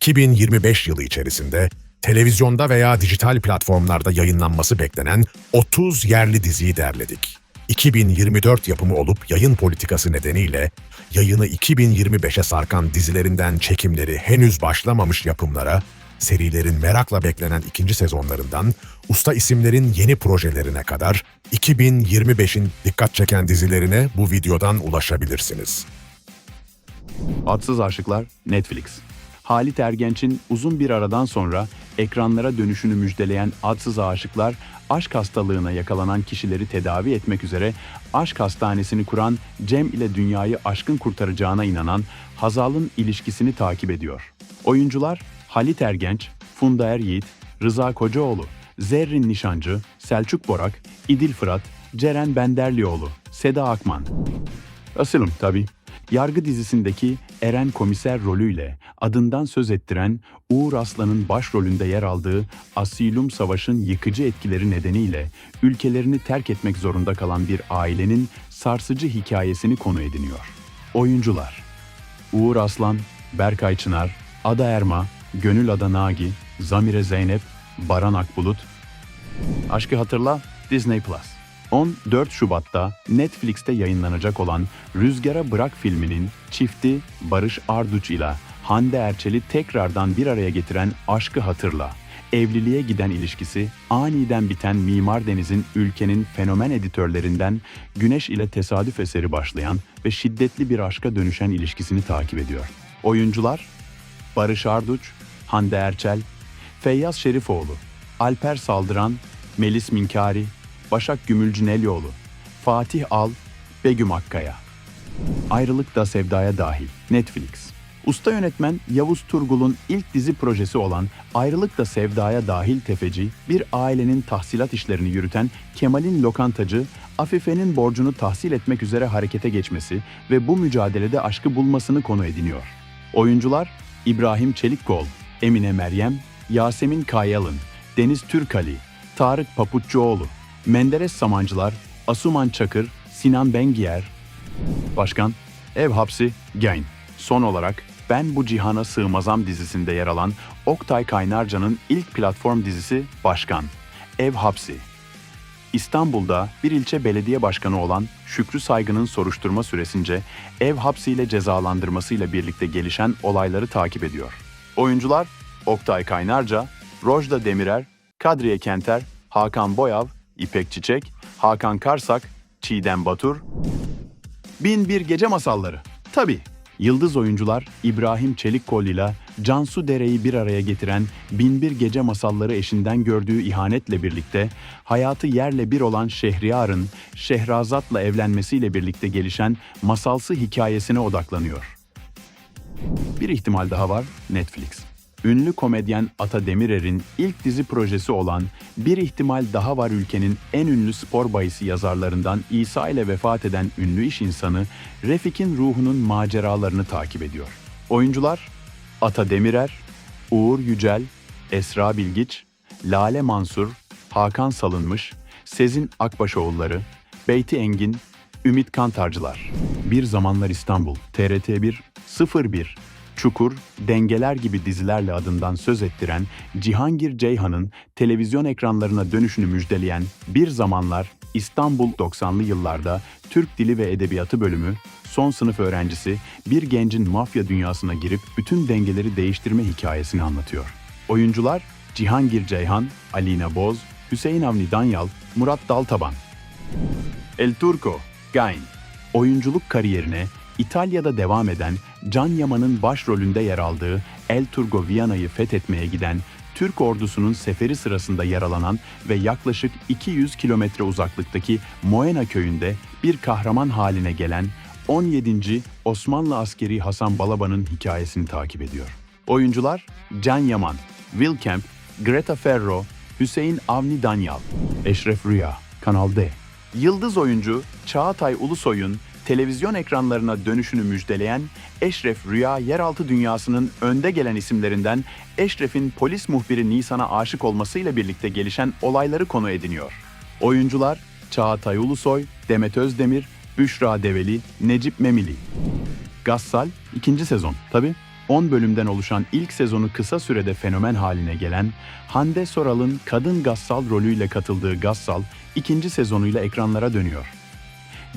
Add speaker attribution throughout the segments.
Speaker 1: 2025 yılı içerisinde televizyonda veya dijital platformlarda yayınlanması beklenen 30 yerli diziyi derledik. 2024 yapımı olup yayın politikası nedeniyle yayını 2025'e sarkan dizilerinden çekimleri henüz başlamamış yapımlara, serilerin merakla beklenen ikinci sezonlarından usta isimlerin yeni projelerine kadar 2025'in dikkat çeken dizilerine bu videodan ulaşabilirsiniz.
Speaker 2: Adsız Aşıklar Netflix. Halit Ergenç'in uzun bir aradan sonra ekranlara dönüşünü müjdeleyen Adsız Aşıklar, aşk hastalığına yakalanan kişileri tedavi etmek üzere aşk hastanesini kuran Cem ile dünyayı aşkın kurtaracağına inanan Hazal'ın ilişkisini takip ediyor. Oyuncular Halit Ergenç, Funda Er Yiğit, Rıza Kocaoğlu, Zerrin Nişancı, Selçuk Borak, İdil Fırat, Ceren Benderlioğlu, Seda Akman. Asılım tabii. Yargı dizisindeki Eren komiser rolüyle adından söz ettiren Uğur Aslan'ın başrolünde yer aldığı Asilum Savaş'ın yıkıcı etkileri nedeniyle ülkelerini terk etmek zorunda kalan bir ailenin sarsıcı hikayesini konu ediniyor. Oyuncular Uğur Aslan, Berkay Çınar, Ada Erma, Gönül Ada Nagi, Zamire Zeynep, Baran Akbulut, Aşkı Hatırla Disney Plus. 14 Şubat'ta Netflix'te yayınlanacak olan Rüzgara Bırak filminin çifti Barış Arduç ile Hande Erçel'i tekrardan bir araya getiren Aşkı Hatırla. Evliliğe giden ilişkisi aniden biten Mimar Deniz'in ülkenin fenomen editörlerinden Güneş ile tesadüf eseri başlayan ve şiddetli bir aşka dönüşen ilişkisini takip ediyor. Oyuncular Barış Arduç, Hande Erçel, Feyyaz Şerifoğlu, Alper Saldıran, Melis Minkari, Başak Gümülcinelioğlu, Fatih Al, Begüm Akkaya. Ayrılık da Sevdaya dahil. Netflix. Usta yönetmen Yavuz Turgul'un ilk dizi projesi olan Ayrılık da Sevdaya dahil tefeci, bir ailenin tahsilat işlerini yürüten Kemal'in lokantacı, Afife'nin borcunu tahsil etmek üzere harekete geçmesi ve bu mücadelede aşkı bulmasını konu ediniyor. Oyuncular İbrahim Çelikkol, Emine Meryem, Yasemin Kayalın, Deniz Türkali, Tarık Papuççuoğlu, Menderes Samancılar, Asuman Çakır, Sinan Bengiyer, Başkan, Ev Hapsi, Gain. Son olarak Ben Bu Cihana Sığmazam dizisinde yer alan Oktay Kaynarca'nın ilk platform dizisi Başkan, Ev Hapsi. İstanbul'da bir ilçe belediye başkanı olan Şükrü Saygı'nın soruşturma süresince ev hapsiyle cezalandırmasıyla birlikte gelişen olayları takip ediyor. Oyuncular Oktay Kaynarca, Rojda Demirer, Kadriye Kenter, Hakan Boyav, İpek Çiçek, Hakan Karsak, Çiğdem Batur, Bin Bir Gece Masalları. Tabii. Yıldız oyuncular İbrahim Çelikkol ile Cansu Dere'yi bir araya getiren Binbir Gece Masalları eşinden gördüğü ihanetle birlikte hayatı yerle bir olan Şehriyar'ın Şehrazat'la evlenmesiyle birlikte gelişen masalsı hikayesine odaklanıyor. Bir ihtimal daha var, Netflix. Ünlü komedyen Ata Demirer'in ilk dizi projesi olan Bir ihtimal daha var ülkenin en ünlü spor bahisi yazarlarından İsa ile vefat eden ünlü iş insanı Refik'in ruhunun maceralarını takip ediyor. Oyuncular Ata Demirer, Uğur Yücel, Esra Bilgiç, Lale Mansur, Hakan Salınmış, Sezin Akbaşoğulları, Beyti Engin, Ümit Kantarcılar. Bir Zamanlar İstanbul, TRT1, 01, Çukur, Dengeler gibi dizilerle adından söz ettiren Cihangir Ceyhan'ın televizyon ekranlarına dönüşünü müjdeleyen Bir Zamanlar İstanbul 90'lı yıllarda Türk Dili ve Edebiyatı bölümü son sınıf öğrencisi bir gencin mafya dünyasına girip bütün dengeleri değiştirme hikayesini anlatıyor. Oyuncular Cihangir Ceyhan, Alina Boz, Hüseyin Avni Danyal, Murat Daltaban. El Turco, Gain. Oyunculuk kariyerine İtalya'da devam eden Can Yaman'ın başrolünde yer aldığı El Turco Viyana'yı fethetmeye giden Türk ordusunun seferi sırasında yaralanan ve yaklaşık 200 kilometre uzaklıktaki Moena köyünde bir kahraman haline gelen 17. Osmanlı askeri Hasan Balaban'ın hikayesini takip ediyor. Oyuncular Can Yaman, Will Kemp, Greta Ferro, Hüseyin Avni Danyal, Eşref Rüya, Kanal D. Yıldız oyuncu Çağatay Ulusoy'un televizyon ekranlarına dönüşünü müjdeleyen Eşref Rüya yeraltı dünyasının önde gelen isimlerinden Eşref'in polis muhbiri Nisan'a aşık olmasıyla birlikte gelişen olayları konu ediniyor. Oyuncular Çağatay Ulusoy, Demet Özdemir, Büşra Develi, Necip Memili. Gassal ikinci sezon tabi. 10 bölümden oluşan ilk sezonu kısa sürede fenomen haline gelen, Hande Soral'ın kadın Gassal rolüyle katıldığı Gassal, ikinci sezonuyla ekranlara dönüyor.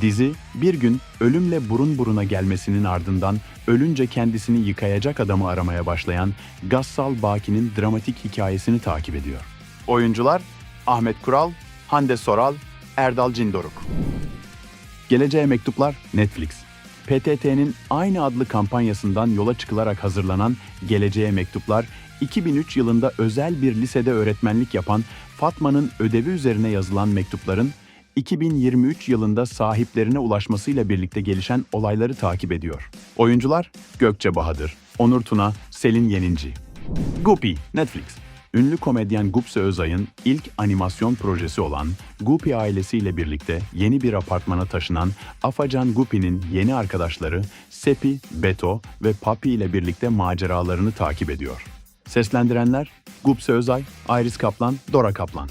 Speaker 2: Dizi, bir gün ölümle burun buruna gelmesinin ardından ölünce kendisini yıkayacak adamı aramaya başlayan Gassal Baki'nin dramatik hikayesini takip ediyor. Oyuncular Ahmet Kural, Hande Soral, Erdal Cindoruk. Geleceğe Mektuplar Netflix. PTT'nin aynı adlı kampanyasından yola çıkılarak hazırlanan Geleceğe Mektuplar, 2003 yılında özel bir lisede öğretmenlik yapan Fatma'nın ödevi üzerine yazılan mektupların 2023 yılında sahiplerine ulaşmasıyla birlikte gelişen olayları takip ediyor. Oyuncular Gökçe Bahadır, Onur Tuna, Selin Yeninci. Guppy, Netflix. Ünlü komedyen Gupse Özay'ın ilk animasyon projesi olan Guppy ailesiyle birlikte yeni bir apartmana taşınan Afacan Guppy'nin yeni arkadaşları Sepi, Beto ve Papi ile birlikte maceralarını takip ediyor. Seslendirenler Gupse Özay, Iris Kaplan, Dora Kaplan.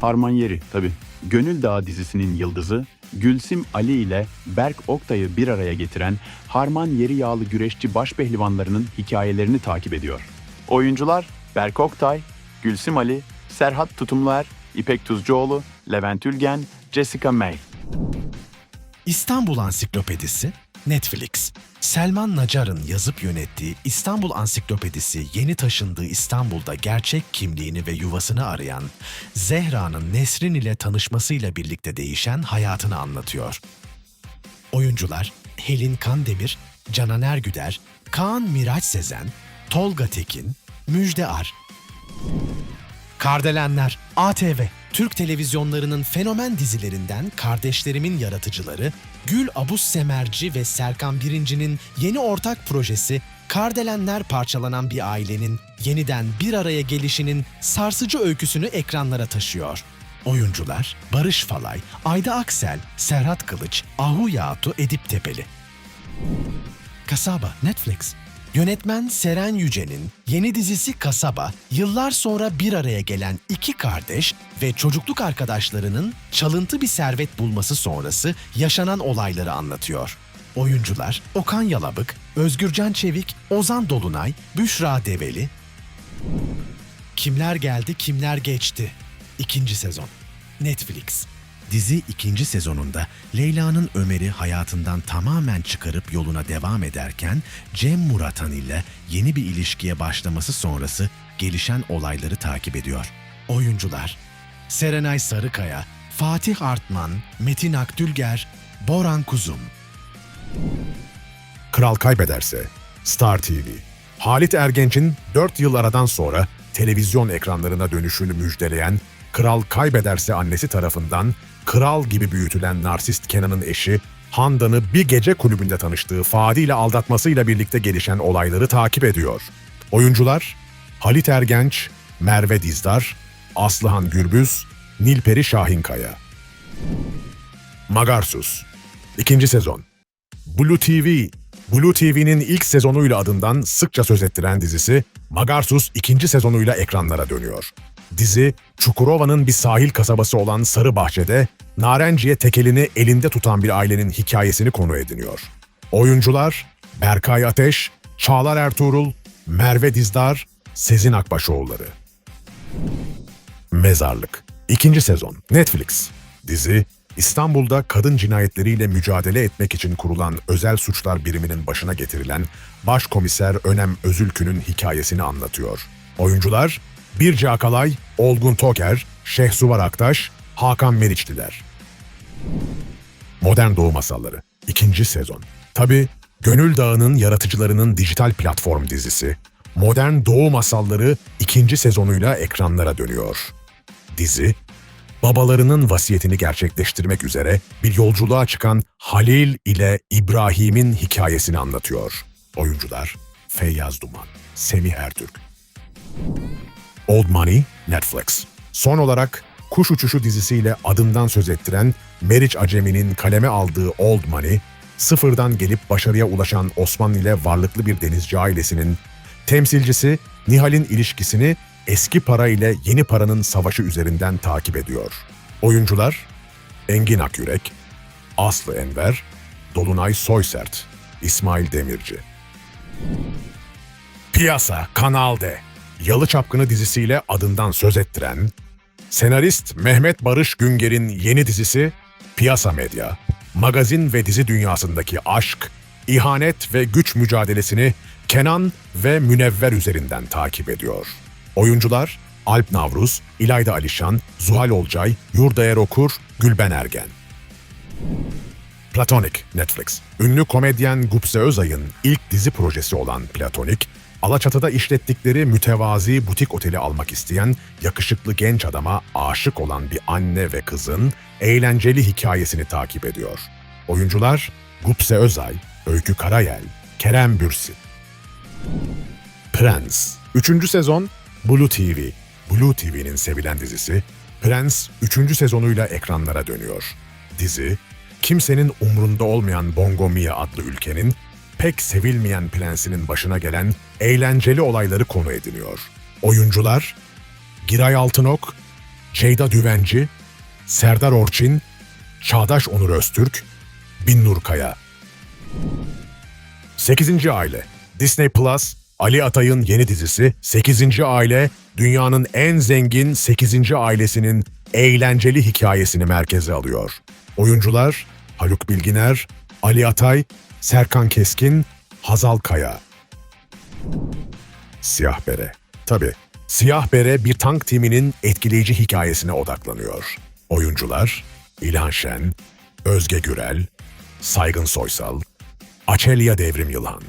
Speaker 2: Harman Yeri tabi. Gönül Dağı dizisinin yıldızı Gülsim Ali ile Berk Oktay'ı bir araya getiren Harman Yeri yağlı güreşçi başpehlivanlarının hikayelerini takip ediyor. Oyuncular Berk Oktay, Gülsim Ali, Serhat Tutumluer, İpek Tuzcuoğlu, Levent Ülgen, Jessica May.
Speaker 3: İstanbul Ansiklopedisi Netflix. Selman Nacar'ın yazıp yönettiği İstanbul Ansiklopedisi yeni taşındığı İstanbul'da gerçek kimliğini ve yuvasını arayan Zehra'nın Nesrin ile tanışmasıyla birlikte değişen hayatını anlatıyor. Oyuncular Helin Kandemir, Canan Ergüder, Kaan Miraç Sezen, Tolga Tekin, Müjde Ar, Kardelenler, ATV, Türk televizyonlarının fenomen dizilerinden Kardeşlerimin yaratıcıları Gül Abus Semerci ve Serkan Birinci'nin yeni ortak projesi Kardelenler parçalanan bir ailenin yeniden bir araya gelişinin sarsıcı öyküsünü ekranlara taşıyor. Oyuncular Barış Falay, Ayda Aksel, Serhat Kılıç, Ahu Yatu Edip Tepeli. Kasaba Netflix. Yönetmen Seren Yüce'nin yeni dizisi Kasaba, yıllar sonra bir araya gelen iki kardeş ve çocukluk arkadaşlarının çalıntı bir servet bulması sonrası yaşanan olayları anlatıyor. Oyuncular Okan Yalabık, Özgürcan Çevik, Ozan Dolunay, Büşra Develi, Kimler geldi, kimler geçti? İkinci sezon. Netflix. Dizi ikinci sezonunda Leyla'nın Ömer'i hayatından tamamen çıkarıp yoluna devam ederken Cem Muratan ile yeni bir ilişkiye başlaması sonrası gelişen olayları takip ediyor. Oyuncular Serenay Sarıkaya, Fatih Artman, Metin Akdülger, Boran Kuzum.
Speaker 1: Kral kaybederse Star TV. Halit Ergenç'in 4 yıl aradan sonra televizyon ekranlarına dönüşünü müjdeleyen Kral kaybederse annesi tarafından kral gibi büyütülen narsist Kenan'ın eşi Handan'ı bir gece kulübünde tanıştığı Fadi ile aldatmasıyla birlikte gelişen olayları takip ediyor. Oyuncular Halit Ergenç, Merve Dizdar, Aslıhan Gürbüz, Nilperi Şahinkaya. Magarsus 2. sezon Blue TV, Blue TV'nin ilk sezonuyla adından sıkça söz ettiren dizisi Magarsus ikinci sezonuyla ekranlara dönüyor. Dizi, Çukurova'nın bir sahil kasabası olan Sarıbahçe'de Narenciye tekelini elinde tutan bir ailenin hikayesini konu ediniyor. Oyuncular Berkay Ateş, Çağlar Ertuğrul, Merve Dizdar, Sezin Akbaşoğulları. Mezarlık 2. sezon Netflix. Dizi İstanbul'da kadın cinayetleriyle mücadele etmek için kurulan özel suçlar biriminin başına getirilen Başkomiser Önem Özülkü'nün hikayesini anlatıyor. Oyuncular Birce Akalay, Olgun Toker, Şehsuvar Aktaş, Hakan Meriçliler. Modern Doğu Masalları 2. sezon. Tabi Gönül Dağı'nın yaratıcılarının dijital platform dizisi Modern Doğu Masalları 2. sezonuyla ekranlara dönüyor. Dizi, babalarının vasiyetini gerçekleştirmek üzere bir yolculuğa çıkan Halil ile İbrahim'in hikayesini anlatıyor. Oyuncular Feyyaz Duman, Semih Ertürk. Old Money, Netflix. Son olarak Kuş Uçuşu dizisiyle adından söz ettiren Meriç Acemi'nin kaleme aldığı Old Money, sıfırdan gelip başarıya ulaşan Osmanlı ile varlıklı bir denizci ailesinin temsilcisi Nihal'in ilişkisini eski para ile yeni paranın savaşı üzerinden takip ediyor. Oyuncular Engin Akyürek, Aslı Enver, Dolunay Soysert, İsmail Demirci. Piyasa Kanal D. Yalı Çapkını dizisiyle adından söz ettiren, senarist Mehmet Barış Günger'in yeni dizisi Piyasa Medya, magazin ve dizi dünyasındaki aşk, ihanet ve güç mücadelesini Kenan ve Münevver üzerinden takip ediyor. Oyuncular Alp Navruz, İlayda Alişan, Zuhal Olcay, Yurdaer Okur, Gülben Ergen. Platonic Netflix. Ünlü komedyen Gupse Özay'ın ilk dizi projesi olan Platonic, Alaçatı'da işlettikleri mütevazi butik oteli almak isteyen yakışıklı genç adama aşık olan bir anne ve kızın eğlenceli hikayesini takip ediyor. Oyuncular Gupse Özay, Öykü Karayel, Kerem Bürsin. Prens. 3. sezon Blue TV. Blue TV'nin sevilen dizisi Prens 3. sezonuyla ekranlara dönüyor. Dizi, kimsenin umrunda olmayan Bongomia adlı ülkenin pek sevilmeyen prensinin başına gelen eğlenceli olayları konu ediniyor. Oyuncular Giray Altınok, Ceyda Düvenci, Serdar Orçin, Çağdaş Onur Öztürk, Binnur Kaya. 8. Aile Disney Plus, Ali Atay'ın yeni dizisi 8. Aile, dünyanın en zengin 8. ailesinin eğlenceli hikayesini merkeze alıyor. Oyuncular Haluk Bilginer, Ali Atay, Serkan Keskin, Hazal Kaya. Siyah Bere. Tabi, Siyah Bere bir tank timinin etkileyici hikayesine odaklanıyor. Oyuncular İlhan Şen, Özge Gürel, Saygın Soysal, Açelya Devrim Yılan.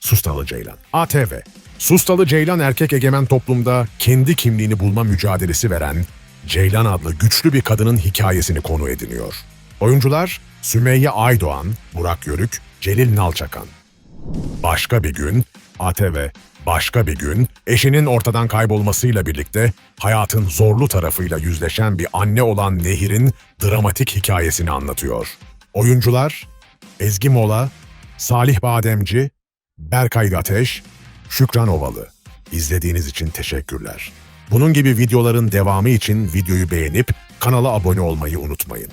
Speaker 1: Sustalı Ceylan. ATV. Sustalı Ceylan erkek egemen toplumda kendi kimliğini bulma mücadelesi veren Ceylan adlı güçlü bir kadının hikayesini konu ediniyor. Oyuncular Sümeyye Aydoğan, Burak Yörük, Celil Nalçakan. Başka bir gün ATV başka bir gün eşinin ortadan kaybolmasıyla birlikte hayatın zorlu tarafıyla yüzleşen bir anne olan Nehir'in dramatik hikayesini anlatıyor. Oyuncular Ezgi Mola, Salih Bademci, Berkay Ateş, Şükran Ovalı. İzlediğiniz için teşekkürler. Bunun gibi videoların devamı için videoyu beğenip kanala abone olmayı unutmayın.